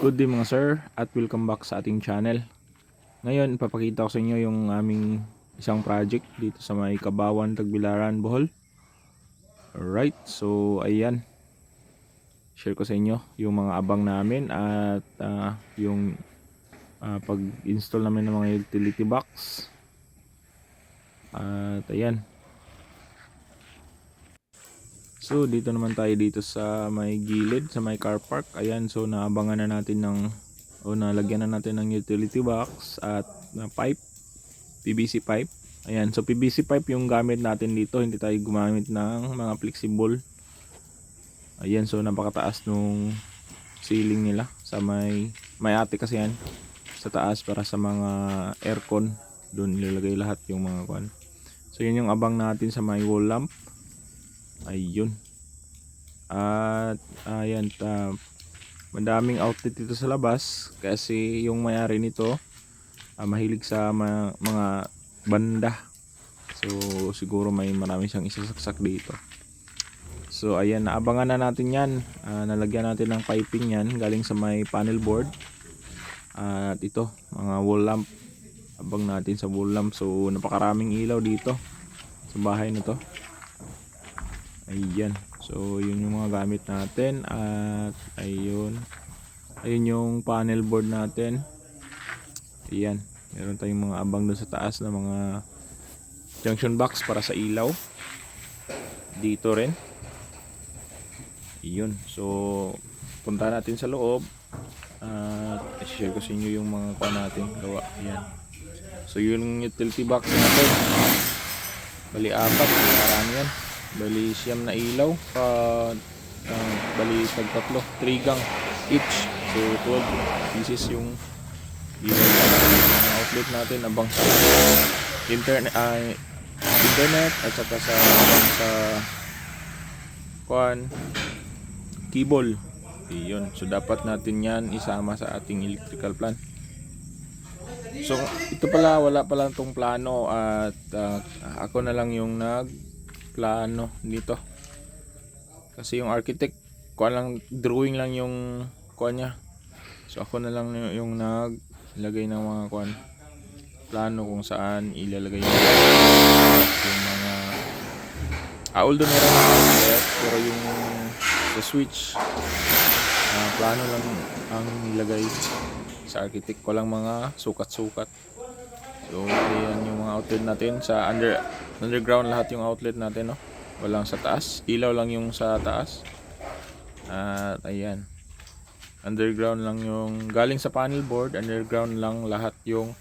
Good day mga sir at welcome back sa ating channel. Ngayon ipapakita ko sa inyo yung aming isang project dito sa may Kabawan, Tagbilaran, Bohol. Alright, so ayan. Share ko sa inyo yung mga abang namin at ah, yung ah, pag-install namin ng mga utility box. At ayan. So dito naman tayo dito sa may gilid, sa may car park. Ayan, so naabangan na natin ng o nalagyan na natin ng utility box at na pipe, PVC pipe. Ayan, so PVC pipe yung gamit natin dito, hindi tayo gumamit ng mga flexible. Ayan, so napakataas nung ceiling nila sa may may ate kasi yan sa taas para sa mga aircon. Doon ilalagay lahat yung mga kwan. So yun yung abang natin sa may wall lamp. Ayun. At ayan, ta madaming outlet dito sa labas kasi yung may-ari nito ah, mahilig sa ma- mga banda. So siguro may marami siyang isasaksak dito. So ayan, naabangan na natin 'yan. Ah, nalagyan natin ng piping 'yan galing sa may panel board. At ito, mga wall lamp. Abang natin sa wall lamp. So napakaraming ilaw dito sa bahay na to. Ayan. So, yun yung mga gamit natin. At, ayun. Ayun yung panel board natin. Ayan. Meron tayong mga abang doon sa taas na mga junction box para sa ilaw. Dito rin. Yun. So, punta natin sa loob. At, share ko sa inyo yung mga pa natin gawa. Ayan. So, yun yung utility box natin. Bali, apat. Marami yan. Bali na ilaw pa uh, bali tag tatlo 3 gang each. So 12 pieces yung ilaw ng outlet natin abang sa internet ay internet at saka sa sa kuan cable. Iyon. So dapat natin yan isama sa ating electrical plan so ito pala wala pala tong plano at ah, ako na lang yung nag plano dito. Kasi yung architect kuha lang drawing lang yung kuha niya. So ako na lang yung, naglagay ng mga kuha plano kung saan ilalagay yung, yung mga ah although meron ng outlet pero yung sa switch ah, plano lang ang nilagay sa architect. Ko lang mga sukat-sukat. So, ayan yung mga outlet natin sa under underground lahat yung outlet natin, no. Walang sa taas, ilaw lang yung sa taas. At ayan. Underground lang yung galing sa panel board, underground lang lahat yung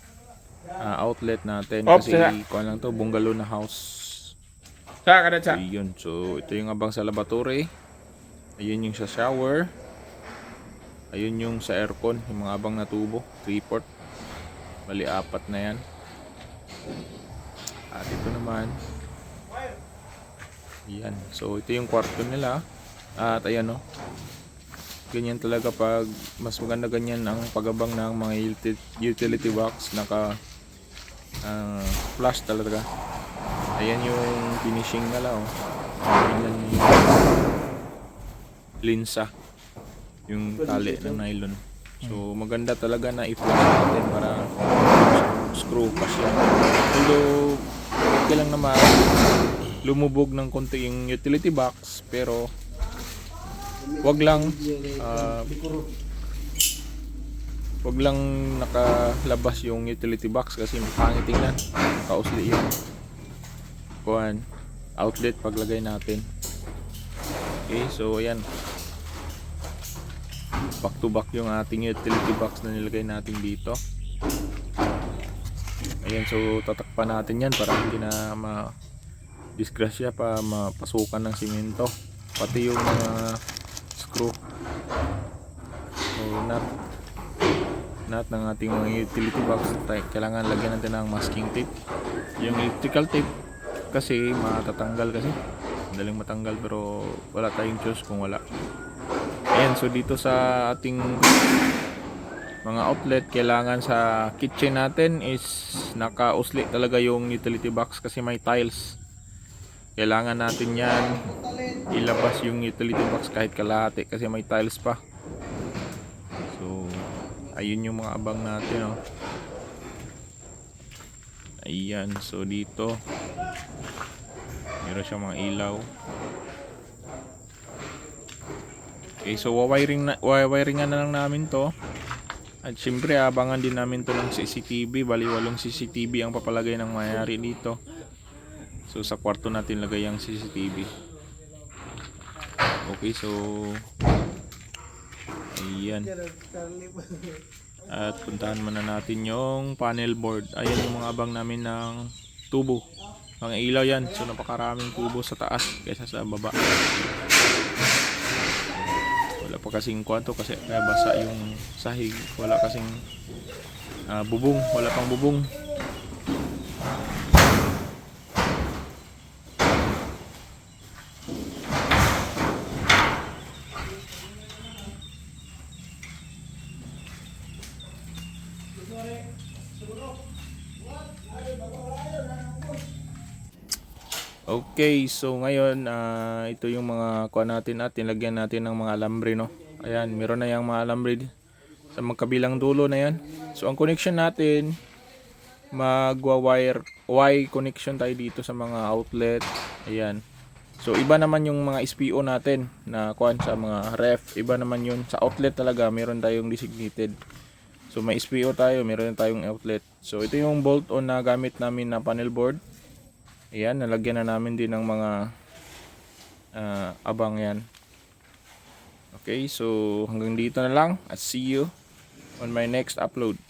ah, outlet natin Ops, kasi kuan lang to, bungalow na house. Sa kada sa. So, ito yung abang sa laboratory. Ayun yung sa shower. Ayun yung sa aircon, yung mga abang na tubo, 3 port. Bali apat na yan. At ito naman. Yan. So ito yung kwarto nila. At ayan no. Ganyan talaga pag mas maganda ganyan ang pagabang ng mga utility, box naka ah, flash talaga. Ayan yung finishing nila oh. Ayan yung linsa. Yung tali ng nylon. So maganda talaga na i-flash natin para screw pa siya. Although okay lang naman. Lumubog ng konti yung utility box pero wag lang ah, wag lang nakalabas yung utility box kasi pangit tingnan. Kausli yung kuhan outlet paglagay natin. Okay so ayan. Back to back yung ating utility box na nilagay natin dito ayan so tatakpan natin yan para hindi na ma disgrasya pa mapasukan ng simento. Pati yung mga screw. O nut nut ng ating mga utility box. Kailangan lagyan natin ng masking tape. Yung electrical tape kasi matatanggal kasi. Madaling matanggal pero wala tayong choice kung wala. Ayan so dito sa ating mga outlet kailangan sa kitchen natin is nakausli talaga yung utility box kasi may tiles kailangan natin yan ilabas yung utility box kahit kalahati kasi may tiles pa so ayun yung mga abang natin oh. Ayan, so dito meron siyang mga ilaw. Okay, so wawiring na, wawiringan na lang namin to. At syempre abangan din namin to ng CCTV, bali walong CCTV ang papalagay ng mayari dito. So sa kwarto natin lagay ang CCTV. Okay, so Ayan. At puntahan muna natin yung panel board. Ayan yung mga abang namin ng tubo. Mga ilaw yan. So napakaraming tubo sa taas kaysa sa baba. Wala pa kasing kwanto kasi kaya yung sahig. Wala kasing ah, bubong. Wala pang bubong. Okay, so ngayon ah, ito yung mga kuha natin at nilagyan natin ng mga alambre no. Ayan, meron na yung mga alambre sa magkabilang dulo na yan. So ang connection natin magwa-wire Y connection tayo dito sa mga outlet. Ayan. So iba naman yung mga SPO natin na kuan sa mga ref, iba naman yun sa outlet talaga, meron tayong designated. So may SPO tayo, meron tayong outlet. So ito yung bolt on na gamit namin na panel board. Ayan, nalagyan na namin din ng mga ah, abang yan. Okay, so hanggang dito na lang at see you on my next upload.